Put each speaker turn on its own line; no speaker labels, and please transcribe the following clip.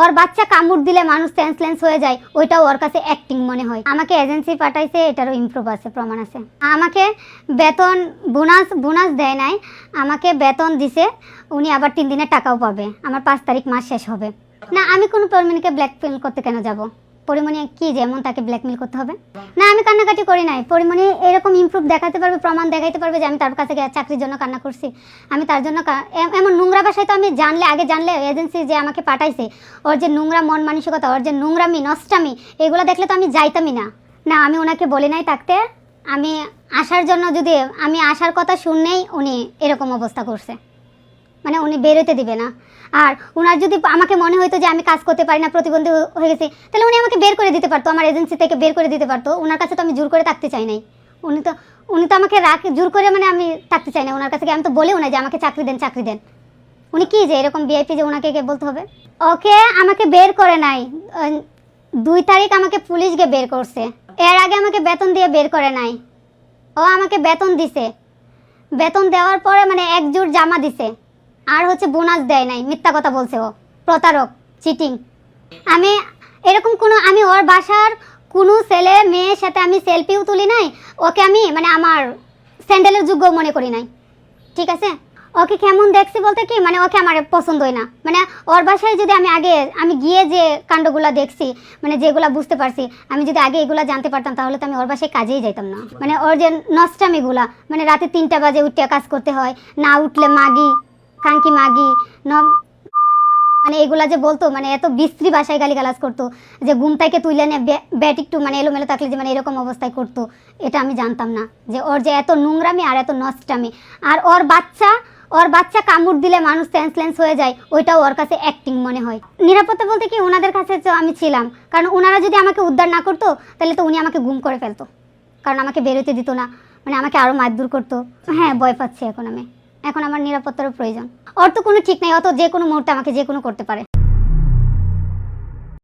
ওর বাচ্চা কামড় দিলে মানুষ সেন্সলেন্স হয়ে যায়, ওইটাও ওর কাছে অ্যাক্টিং মনে হয়। আমাকে এজেন্সি পাঠাইছে, এটারও ইমপ্রুভ আছে, প্রমাণ আছে। আমাকে বেতন বোনাস বোনাস দেয় নাই, আমাকে বেতন দিছে, উনি আবার তিন দিনের টাকাও পাবে। আমার পাঁচ তারিখ মাস শেষ হবে। না, আমি কোনো পরিমাণকে ব্ল্যাকমেল করতে কেন যাব? পরিমণি কি যেমন তাকে ব্ল্যাকমেল করতে হবে? না, আমি কান্নাকাটি করি নাই। পরিমণি এরকম ইমপ্রুভ দেখাতে পারবে, প্রমাণ দেখাইতে পারবে যে আমি তার কাছে গিয়ে চাকরির জন্য কান্না করছি। আমি তার জন্য এমন নোংরা ভাষায় তো আমি জানলে, আগে জানলে এজেন্সি যে আমাকে পাঠাইছে, ওর যে নোংরা মন মানসিকতা, ওর যে নোংরামি, নষ্টামি, এগুলো দেখলে তো আমি যাইতামই না। না, আমি ওনাকে বলি নাই থাকতে। আমি আসার জন্য যদি, আমি আসার কথা শুনলেই উনি এরকম অবস্থা করছে। মানে উনি বেরোতে দিবে না। আর ওনার যদি আমাকে মনে হতো যে আমি কাজ করতে পারি না, প্রতিবন্ধী হয়ে গেছি, তাহলে উনি আমাকে বের করে দিতে পারতো, আমার এজেন্সি থেকে বের করে দিতে পারতো। ওনার কাছে তো আমি জোর করে থাকতে চাই নাই। উনি তো উনি তো আমাকে রাখ জোর করে মানে আমি থাকতে চাই না ওনার কাছে আমি তো বলেও না যে আমাকে চাকরি দেন চাকরি দেন। উনি কি যে এরকম ভিআইপি যে ওনাকে গিয়ে বলতে হবে? ওকে আমাকে বের করে নাই। দুই তারিখ আমাকে পুলিশ গিয়ে বের করছে। এর আগে আমাকে বেতন দিয়ে বের করে নাই। ও আমাকে বেতন দিছে। বেতন দেওয়ার পরে মানে এক জোড় জামা দিছে। আর হচ্ছে বোনাস দেয় নাই, মিথ্যা কথা বলছে ও। প্রতারক চিটিং আমি এরকম কোনো, আমি ওর বাসার কোনো ছেলে, মেয়ের সাথে আমি সেলফিও তুলি নাই, ওকে আমি মানে আমার স্যান্ডেলের যোগ্য মনে করি নাই। ঠিক আছে? ওকে কেমন দেখছি বলতে কি মানে ওকে আমার পছন্দ হয় না। মানে ওর বাসায় যদি আমি আগে, আমি গিয়ে যে কাণ্ডগুলা দেখছি মানে যেগুলা বুঝতে পারছি, আমি যদি আগে এগুলা জানতে পারতাম, তাহলে তো আমি ওর বাসায় কাজেই যাইতাম না। মানে ওর যে নষ্টামিগুলা মানে রাতে তিনটা বাজে উঠে কাজ করতে হয়, না উঠলে মাগি কাঙ্কি মাগি মানে এগুলা যে বলতো মানে এত বিশ্রী ভাষায় গালিগালাজ করতো, যে ঘুম থেকে তুলে নিয়ে ব্যাট একটু মানে এলোমেলো থাকলে যে মানে এরকম অবস্থায় করতো, এটা আমি জানতাম না। যে ওর যে এত নোংরামি আর এত নষ্টামি। আর ওর বাচ্চা ওর বাচ্চা কামড় দিলে মানুষ সেন্সলেন্স হয়ে যায়, ওইটাও ওর কাছে অ্যাক্টিং মনে হয়। নিরাপত্তা বলতে কি ওনাদের কাছে আমি ছিলাম। কারণ ওনারা যদি আমাকে উদ্ধার না করতো, তাহলে তো উনি আমাকে গুম করে ফেলতো। কারণ আমাকে বেরোতে দিত না মানে আমাকে আরও মারধর করতো। হ্যাঁ ভয় পাচ্ছি এখন আমি। এখন আমার নিরাপত্তারও প্রয়োজন। তো কোনো ঠিক নাই অত যে কোনো মুহূর্তে আমাকে যে কোনো করতে পারে।